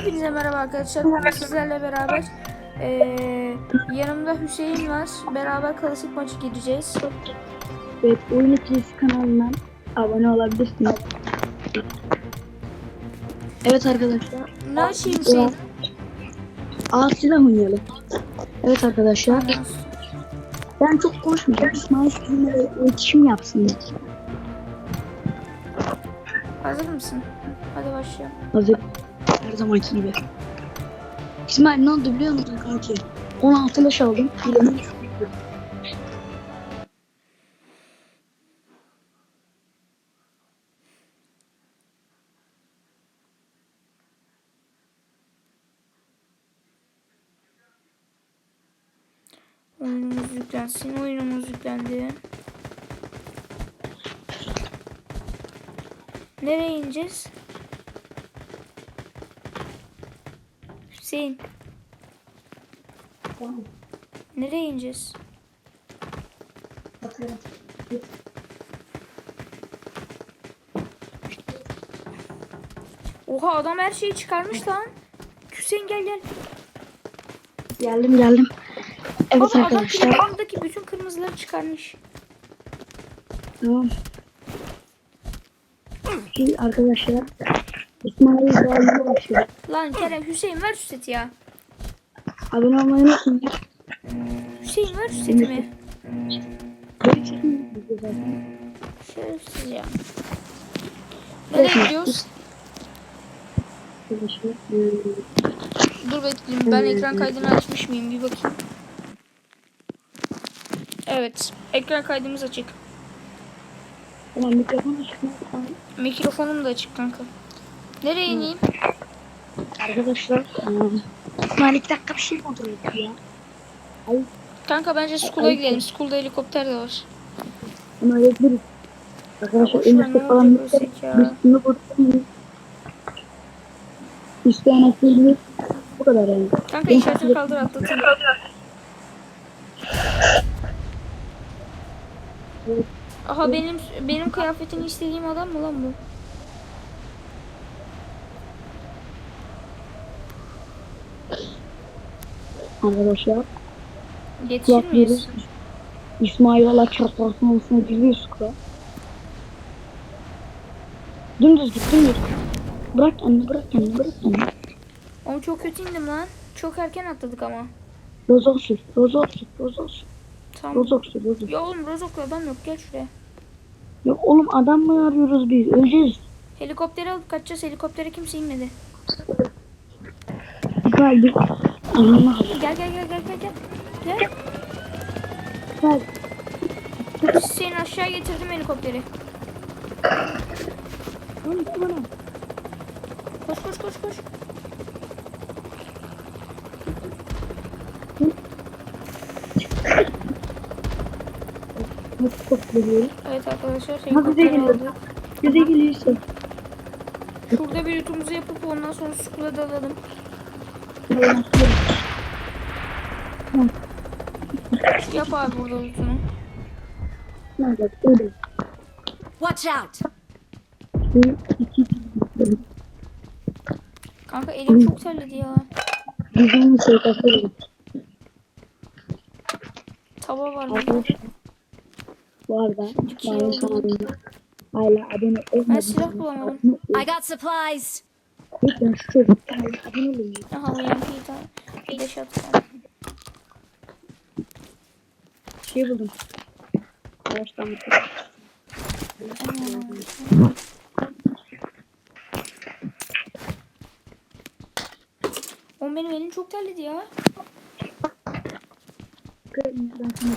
Hepinize merhaba arkadaşlar. Bugün sizlerle beraber eee, yanımda Hüseyin var. Beraber klasik maçı gireceğiz. Evet, Oyun İkilisi kanalından abone olabilirsiniz. Evet arkadaşlar, Ne açayım Hüseyin? ağır silah oynayalım. Evet arkadaşlar, ben çok konuşmayacağım. İsmail sizinle iletişim yapsın. Hazır mısın? Hadi başlayalım. Hazır. Her zamanki gibi. İsmail ne oldu biliyor musun kanki? 16 leş aldım. Bilemedim. Oyunumuz yüklensin. Oyunumuz yüklendi. Nereye ineceğiz? Hüseyin. Nereye ineceğiz? Oha adam her şeyi çıkarmış lan. Hüseyin gel gel. Geldim geldim. Evet Baba adam arkadaşlar. plakandaki bütün kırmızıları çıkarmış. Tamam. Şimdi arkadaşlar. İsmail. Lan Kerem Hüseyin ver şu seti ya. Abone olmayı unutmayın. Hüseyin ver şu setimi. Şerefsiz ya. Nereye gidiyoruz? Dur bekleyeyim. Ben ekran kaydını açmış mıyım? Bir bakayım. Evet. Ekran kaydımız açık. Tamam mikrofon açık. Tamam. Mikrofonum da açık kanka. Nereye ineyim? Arkadaşlar. ee, İsmail iki dakika bir şey kontrol ediyor ya. Ay Kanka bence School'a gidelim. School'da helikopter de var. ama öyle Arkadaşlar enişte falan. Üstünü kurtarın. İsteyen akıllı. Bu kadar yani. Kanka işaretini kaldır atlatayım. Aha benim benim kıyafetini istediğim adam mı lan bu? Arkadaşlar. Yetişir miyiz? İsmail Allah çarpmasın olsun gülüyor sıkı. Dümdüz git dümdüz. Bırak kendini bırak kendini bırak kendini. Oğlum çok kötü indim lan. Çok erken atladık ama. Rozok sür, rozok sür, rozok sür, Tamam. rozok sür, rozok. Ya oğlum Rozok'la adam yok gel şuraya. Ya oğlum adam mı arıyoruz biz? Öleceğiz. Helikopteri alıp kaçacağız. Helikoptere kimse inmedi. İsmail hadi. Gel gel gel gel gel gel. Gel. Gel. Seni aşağı getirdim helikopteri. Oğlum bana. Koş koş koş koş. Nasıl topluyor? Evet arkadaşlar Hadi helikopteri geliyor. aldık. Bize geliyorsun. Şurada bir yutumuzu yapıp ondan sonra sukula dalalım. Yap abi burada? Öyle. Watch out! Bir. Kanka elim çok terledi ya. Bizim sevdası Tava var. Arkadaşlar. Bu arada oldu. kanalına hala abone Ben silah bulamadım. I got supplies. Lütfen şu çocuk kanalına abone olun. Aha bu yankıyı da bir de şatkan. Şey buldum. Yavaştan bir Oğlum benim elim çok terledi ya. Ben sana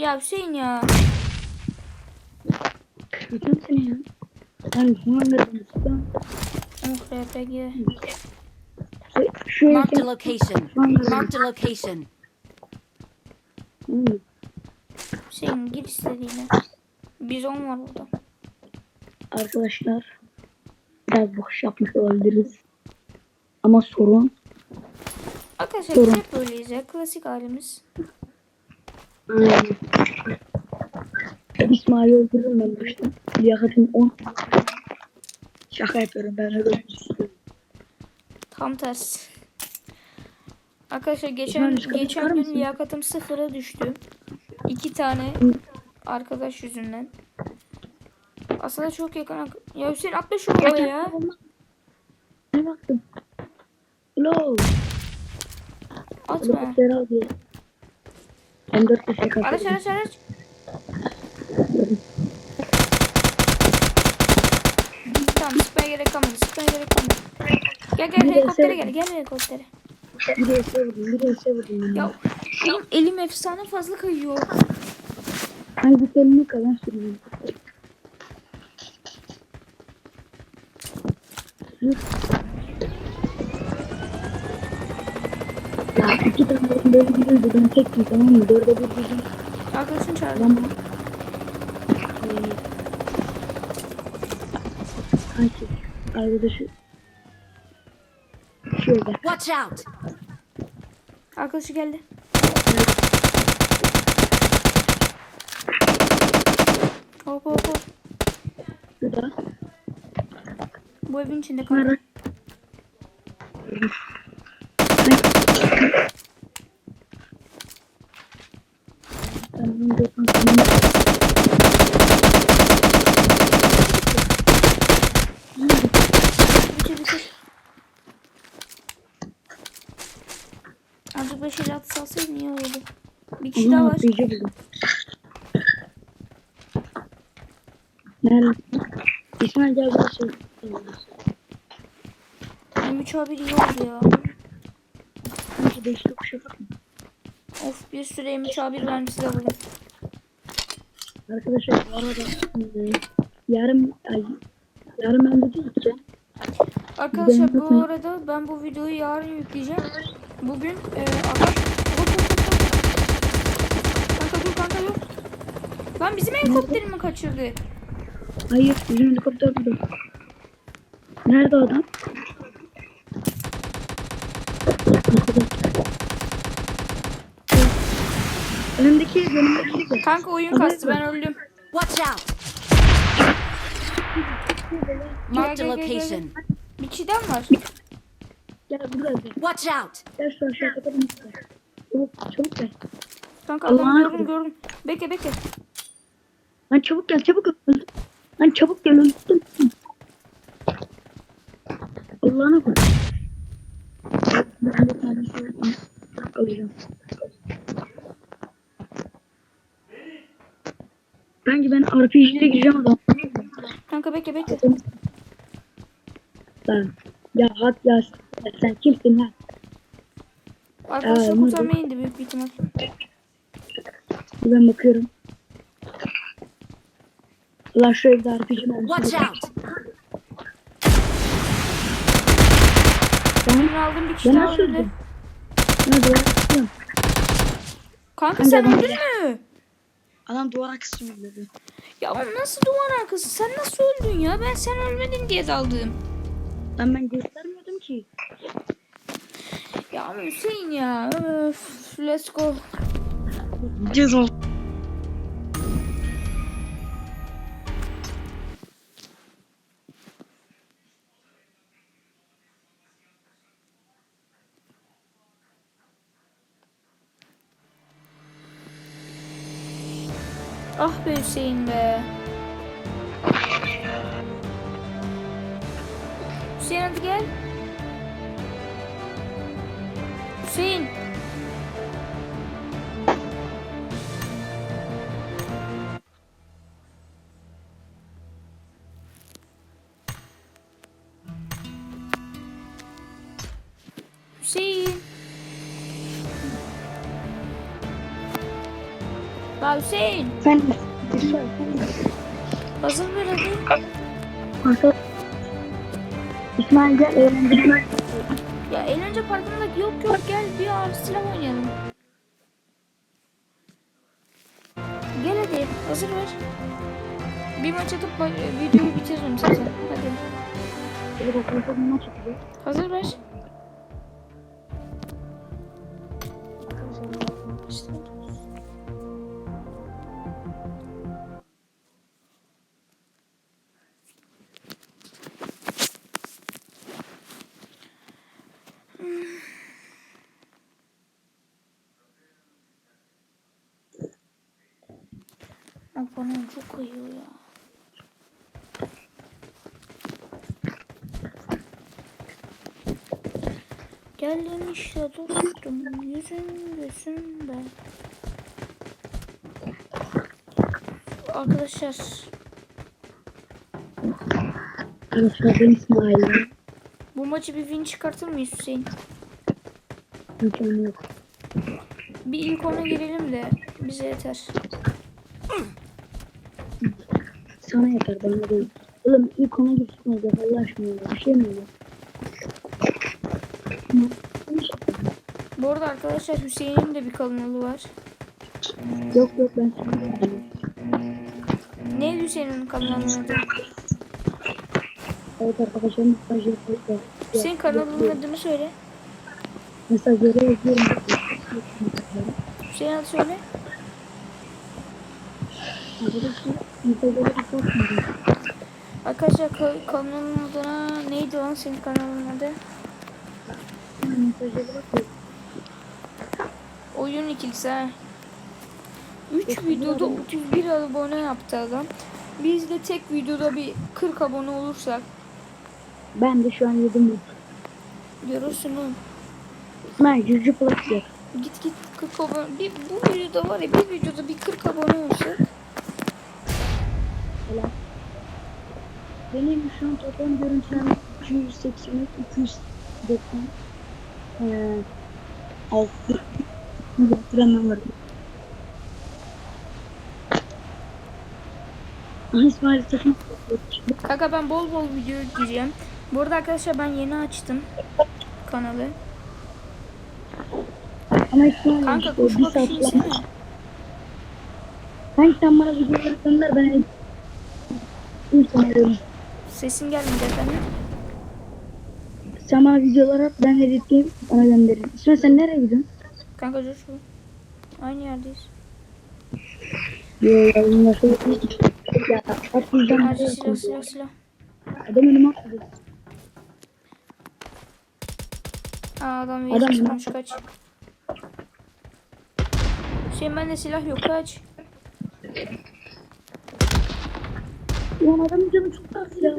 Ya Hüseyin ya. Bütün sene ya. Ben bunu. Ben Oh RPG. a evde location. Marked a location. Hmm. Hüseyin gir istediğine. Bizon var burada. arkadaşlar biraz boş yapmış olabiliriz. Ama sorun Arkadaşlar Sorun. hep böyleyiz ya. Klasik halimiz. İsmail'i öldürürüm ben başta. Liyakatim 10. Şaka yapıyorum ben öyle Tam tersi. Arkadaşlar geçen İsmail, geçen gün liyakatım sıfıra düştü. İki tane arkadaş yüzünden. Aslında çok yakın. Ya Hüseyin atla şu baba ya. Ne baktım? Low. Atma. Atma. 14 kişi kaçırdım. Araç araç araç. tamam sıkmaya gerek kalmadı. Sıkmaya gerek kalmadı. Gel gel helikoptere gel. Şey- gel helikoptere. Bir de şey vurdum. Bir de şey vurdum. Ya benim elim efsane fazla kayıyor. Ay git elini kalan şey sürüyorum. Yürü. İki tane böyle gidiyordu. Ben tektim tamam mı? Dörde bir bizim Arkadaşın çağırdı. Eee, Kanki arkadaşı şurada Watch out! Arkadaşı geldi. Hop hop hop. şurada Bu evin içinde kaldı. Ara. Bitir. Azıcık 5 el atı salsaydın iyi olurdu. Bir kişi daha var. Nerede? İsmail gel buraya şey. M3 abi iyi oldu ya. Beşli kuşa bakma. Of bir sürü M3 abi de buldum. Arkadaşlar bu arada e, yarın ay, yarın ben gideceğim. Arkadaşlar bu arada ben bu videoyu yarın yükleyeceğim. Bugün e, hop. Kanka dur kanka dur. Lan bizim helikopterimi kaçırdı. Hayır bizim helikopter burada. Nerede adam? Önümdeki önümdeki de. Kanka oyun kastı ben öldüm. Watch out! Gel, gel. location. Bir kişiden var. Gel burada gel. Watch out! Gel şu aşağı kapatalım. Çabuk çabuk gel. Kanka Allah'ın gördüm gördüm. Bekle bekle. Lan çabuk gel çabuk gel. Lan çabuk gel öldüm. Allah'ına koy. Ben tane şey alacağım. Kanki ben RPG'de gireceğim adam. Kanka bekle bekle. Lan. Ya hat ya sen kimsin lan? Arkadaşlar Aa, kurtarmaya indi büyük bir ihtimal. Ben bakıyorum. Ulan şu evde RPG mi olmuş? Watch out! Ben aldım bir kişi Ben daha öldü. Ne kısıyorum. Kanka sen ben öldün mü? Adam duvara kısmıyor dedi. Ya oğlum nasıl duvar arkası? Sen nasıl öldün ya? Ben sen ölmedin diye daldım. Lan ben göstermiyordum ki. Ya Hüseyin ya. Öf, let's go. Gideceğiz Ah be Hüseyin be. Hüseyin hadi gel. La Hüseyin. Sen Hazır ver hadi. Arka... İsmail gel eğlendirme. Ya eğlence parkında yok yok gel bir ağır silah oynayalım. Gel hadi hazır ver. Bir maç atıp ba- videoyu bitiririm zaten. Hadi hazır ver. Bak bana çok kayıyor ya. Geldim işte dostum yüzün gözümde. Arkadaşlar Arkadaşlar ben İsmail. bu maçı bir win çıkartır mıyız Hüseyin? İmkanı yok. Bir ilk ona girelim de bize yeter. Sana yeter bana değil. Oğlum ilk ona gitmez ya Allah aşkına ya. Bir şey mi olur? Bu arada arkadaşlar Hüseyin'in de bir kanalı var. Yok yok ben. Ne Hüseyin'in kanalının adı? Evet arkadaşlar mesaj yapıyor. Hüseyin kanalının adını söyle. Mesajları yazıyorum. Hüseyin adı söyle. Arkadaşlar kanalın adına neydi lan senin kanalın adı? Oyun ikilisi ha. 3 videoda 31 abone yaptı adam. Biz de tek videoda bir 40 abone olursak Ben de şu an yedim. görürsün oğlum. İsmail cücü plus yok. Git git 40 abone. Bir, bu videoda var ya bir videoda bir 40 abone olsak. Helal. Benim şu an toplam görüntülenme 283, 290, eee, 6 yaptıranlar var. İsmail takım Kanka ben bol bol video yükleyeceğim. Bu arada arkadaşlar ben yeni açtım kanalı. ama İsmail Kanka işte bir bakışı saat yesene. sonra. Kanka sen bana videoları gönder ben sana veriyorum. Sesin gelmedi efendim. Sen bana videoları at ben editleyeyim ona gönderirim. İsmail sen nereye gidiyorsun? Kanka dur şu. Aynı yerdeyiz. Yo ya bunlar şöyle ya at bizden nereye silah silah silah. Adam önüme atladı. Aa adam Adam bir mı? çıkmış kaç. Hüseyin bende silah yok kaç. Ulan adamın canı çok az ya.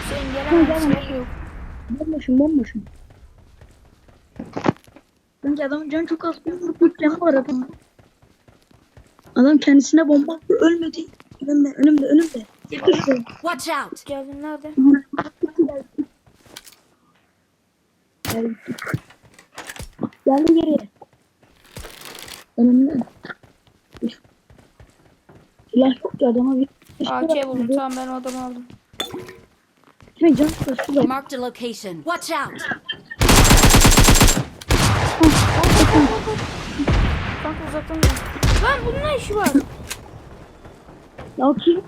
Hüseyin gelemem silah yok. Bomboşum bomboşum. Bence adamın canı çok az. Bir vurup canı var adam. Adam kendisine bomba attı ölmedi. Önümde önümde önümde. İşte. Watch out! Geldin nerede? Geldi geriye. Önümde. Silah yok ki adama bir AK buldum tamam ben o adamı aldım. Şimdi can şurada. Marked a location. Watch out! Kanka uzaktan gel. Lan bunun ne işi var? Ya kim?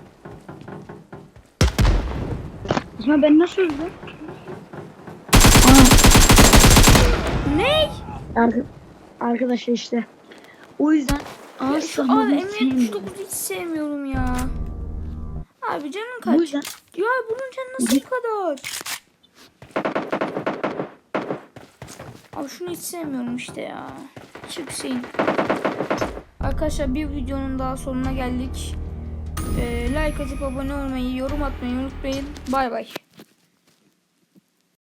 Ya ben nasıl öldüm? Aa, ne? arka, arkadaşlar işte. O yüzden Ya şu abi sahneyi M79 sevmiyorum. hiç sevmiyorum ya. Abi canın Bu kaç? yüzden Ya bunun canı nasıl bu kadar? Abi şunu hiç sevmiyorum işte ya. Çık Hüseyin. Arkadaşlar bir videonun daha sonuna geldik. Ee, like atıp abone olmayı, yorum atmayı unutmayın. Bay bay.